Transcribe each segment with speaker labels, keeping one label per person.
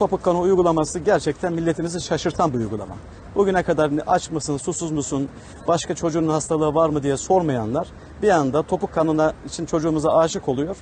Speaker 1: Topuk kanı uygulaması gerçekten milletimizi şaşırtan bir uygulama. Bugüne kadar aç mısın, susuz musun, başka çocuğun hastalığı var mı diye sormayanlar bir anda topuk kanına için çocuğumuza aşık oluyor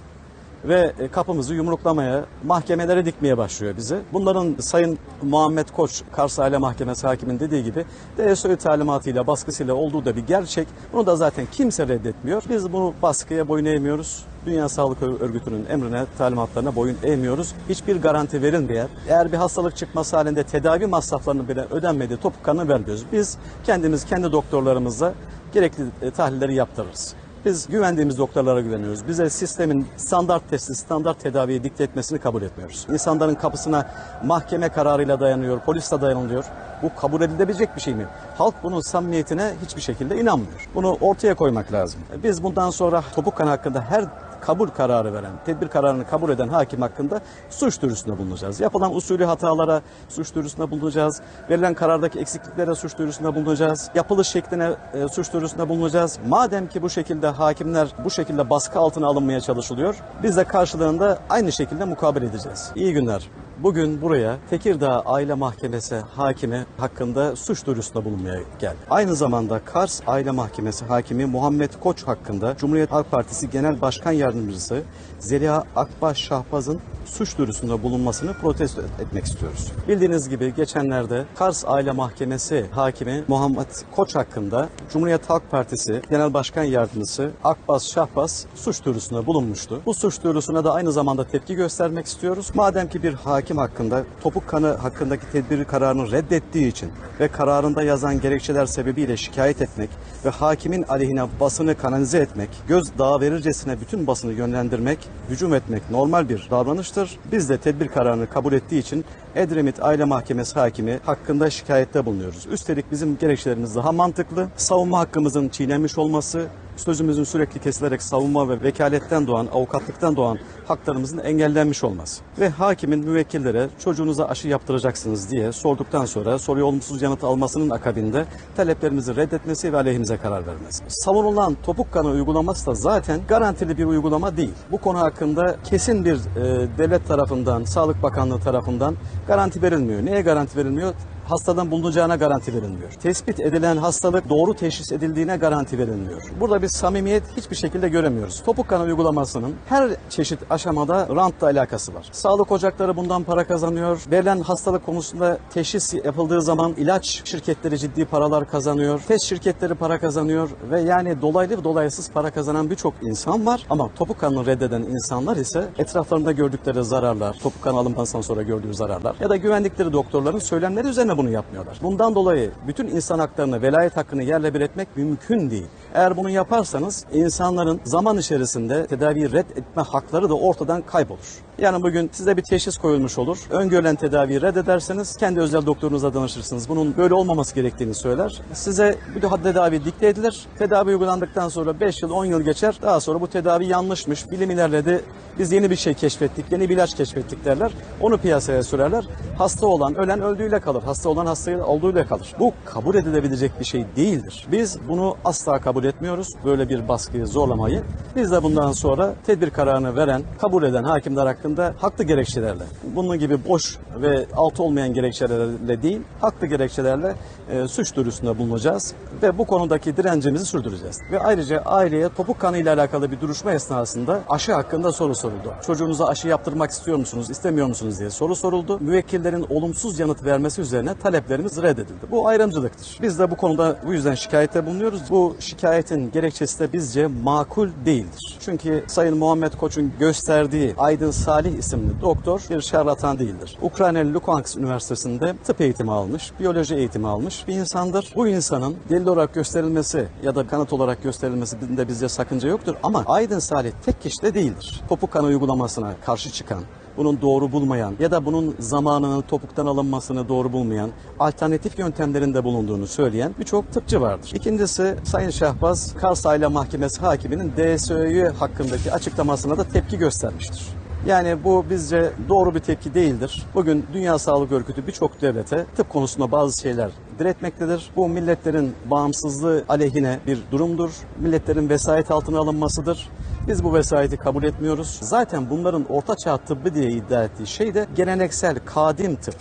Speaker 1: ve e, kapımızı yumruklamaya, mahkemelere dikmeye başlıyor bizi. Bunların Sayın Muhammed Koç, Kars Aile Mahkemesi hakimin dediği gibi DSÖ talimatıyla, baskısıyla olduğu da bir gerçek. Bunu da zaten kimse reddetmiyor. Biz bunu baskıya boyun eğmiyoruz. Dünya Sağlık Örgütü'nün emrine, talimatlarına boyun eğmiyoruz. Hiçbir garanti verilmeyen, eğer bir hastalık çıkması halinde tedavi masraflarının bile ödenmediği topuk kanı vermiyoruz. Biz kendimiz, kendi doktorlarımızla gerekli e, tahlilleri yaptırırız. Biz güvendiğimiz doktorlara güveniyoruz. Bize sistemin standart testi, standart tedaviyi dikte etmesini kabul etmiyoruz. İnsanların kapısına mahkeme kararıyla dayanıyor, polisle dayanılıyor. Bu kabul edilebilecek bir şey mi? Halk bunun samimiyetine hiçbir şekilde inanmıyor. Bunu ortaya koymak lazım. Biz bundan sonra topuk kan hakkında her kabul kararı veren, tedbir kararını kabul eden hakim hakkında suç duyurusunda bulunacağız. Yapılan usulü hatalara suç duyurusunda bulunacağız. Verilen karardaki eksikliklere suç duyurusunda bulunacağız. Yapılış şekline e, suç duyurusunda bulunacağız. Madem ki bu şekilde hakimler bu şekilde baskı altına alınmaya çalışılıyor, biz de karşılığında aynı şekilde mukabele edeceğiz. İyi günler. Bugün buraya Tekirdağ Aile Mahkemesi hakimi hakkında suç duyurusunda bulunmaya geldi. Aynı zamanda Kars Aile Mahkemesi hakimi Muhammed Koç hakkında Cumhuriyet Halk Partisi Genel Başkan Yardımcısı Zeliha Akbaş Şahbaz'ın suç duyurusunda bulunmasını protesto etmek istiyoruz. Bildiğiniz gibi geçenlerde Kars Aile Mahkemesi hakimi Muhammed Koç hakkında Cumhuriyet Halk Partisi Genel Başkan Yardımcısı Akbaz Şahbaz suç duyurusunda bulunmuştu. Bu suç duyurusuna da aynı zamanda tepki göstermek istiyoruz. Madem ki bir hakim hakkında topuk kanı hakkındaki tedbir kararını reddettiği için ve kararında yazan gerekçeler sebebiyle şikayet etmek ve hakimin aleyhine basını kanalize etmek, göz dağı verircesine bütün basını yönlendirmek, hücum etmek normal bir davranıştır. Biz de tedbir kararını kabul ettiği için Edremit Aile Mahkemesi hakimi hakkında şikayette bulunuyoruz. Üstelik bizim gerekçelerimiz daha mantıklı. Savunma hakkımızın çiğnenmiş olması, sözümüzün sürekli kesilerek savunma ve vekaletten doğan, avukatlıktan doğan haklarımızın engellenmiş olması. Ve hakimin müvekkillere çocuğunuza aşı yaptıracaksınız diye sorduktan sonra soruyu olumsuz yanıt almasının akabinde taleplerimizi reddetmesi ve aleyhimize karar vermesi. Savunulan topuk kanı uygulaması da zaten garantili bir uygulama değil. Bu konu hakkında kesin bir e, devlet tarafından, Sağlık Bakanlığı tarafından garanti verilmiyor. Neye garanti verilmiyor? Hastadan bulunacağına garanti verilmiyor. Tespit edilen hastalık doğru teşhis edildiğine garanti verilmiyor. Burada bir samimiyet hiçbir şekilde göremiyoruz. Topuk kanı uygulamasının her çeşit aşamada rantla alakası var. Sağlık ocakları bundan para kazanıyor. Verilen hastalık konusunda teşhis yapıldığı zaman ilaç şirketleri ciddi paralar kazanıyor. Test şirketleri para kazanıyor ve yani dolaylı ve dolaysız para kazanan birçok insan var. Ama topuk kanını reddeden insanlar ise etraflarında gördükleri zararlar, topuk kanı alınmasından sonra gördüğü zararlar ya da güvendikleri doktorların söylemleri üzerine bunu yapmıyorlar. Bundan dolayı bütün insan haklarını, velayet hakkını yerle bir etmek mümkün değil. Eğer bunu yaparsanız insanların zaman içerisinde tedaviyi reddetme hakları da ortadan kaybolur. Yani bugün size bir teşhis koyulmuş olur. Öngörülen tedaviyi reddederseniz kendi özel doktorunuza danışırsınız. Bunun böyle olmaması gerektiğini söyler. Size bu tedavi dikte edilir. Tedavi uygulandıktan sonra 5 yıl 10 yıl geçer. Daha sonra bu tedavi yanlışmış. Bilim ilerledi. Biz yeni bir şey keşfettik. Yeni bir ilaç keşfettik derler. Onu piyasaya sürerler. Hasta olan ölen öldüğüyle kalır. Hasta olan hasta olduğuyla kalır. Bu kabul edilebilecek bir şey değildir. Biz bunu asla kabul etmiyoruz. Böyle bir baskıyı zorlamayı. Biz de bundan sonra tedbir kararını veren, kabul eden hakimler hakkında haklı gerekçelerle, bunun gibi boş ve altı olmayan gerekçelerle değil, haklı gerekçelerle e, suç duyurusunda bulunacağız ve bu konudaki direncimizi sürdüreceğiz. Ve ayrıca aileye topuk kanı ile alakalı bir duruşma esnasında aşı hakkında soru soruldu. Çocuğunuza aşı yaptırmak istiyor musunuz, istemiyor musunuz diye soru soruldu. Müvekkillerin olumsuz yanıt vermesi üzerine taleplerimiz reddedildi. Bu ayrımcılıktır. Biz de bu konuda bu yüzden şikayette bulunuyoruz. Bu şikayetin gerekçesi de bizce makul değildir. Çünkü Sayın Muhammed Koç'un gösterdiği Aydın Salih isimli doktor bir şarlatan değildir. Ukrayna Lukansk Üniversitesi'nde tıp eğitimi almış, biyoloji eğitimi almış bir insandır. Bu insanın delil olarak gösterilmesi ya da kanıt olarak gösterilmesinde bizce sakınca yoktur ama Aydın Salih tek kişi de değildir. Topuk kanı uygulamasına karşı çıkan, bunun doğru bulmayan ya da bunun zamanının topuktan alınmasını doğru bulmayan, alternatif yöntemlerinde bulunduğunu söyleyen birçok tıpçı vardır. İkincisi Sayın Şahbaz, Kars Aile Mahkemesi hakiminin DSÖ'yü hakkındaki açıklamasına da tepki göstermiştir. Yani bu bizce doğru bir tepki değildir. Bugün Dünya Sağlık Örgütü birçok devlete tıp konusunda bazı şeyler diretmektedir. Bu milletlerin bağımsızlığı aleyhine bir durumdur. Milletlerin vesayet altına alınmasıdır. Biz bu vesayeti kabul etmiyoruz. Zaten bunların orta çağ tıbbı diye iddia ettiği şey de geleneksel kadim tıp.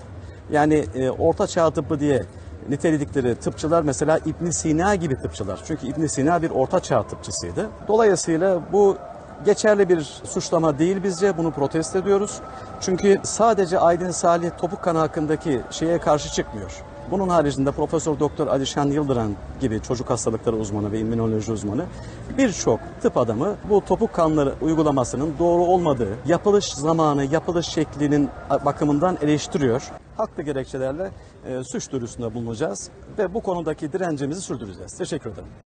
Speaker 1: Yani e, orta çağ tıbbı diye niteledikleri tıpçılar mesela İbn Sina gibi tıpçılar. Çünkü İbn Sina bir orta çağ tıpçısıydı. Dolayısıyla bu geçerli bir suçlama değil bizce. Bunu protesto ediyoruz. Çünkü sadece Aydın Salih Topuk Kanı hakkındaki şeye karşı çıkmıyor. Bunun haricinde Profesör Doktor Alişan Yıldıran gibi çocuk hastalıkları uzmanı ve immünoloji uzmanı birçok tıp adamı bu topuk kanları uygulamasının doğru olmadığı, yapılış zamanı, yapılış şeklinin bakımından eleştiriyor. Haklı gerekçelerle e, suç duyurusunda bulunacağız ve bu konudaki direncimizi sürdüreceğiz. Teşekkür ederim.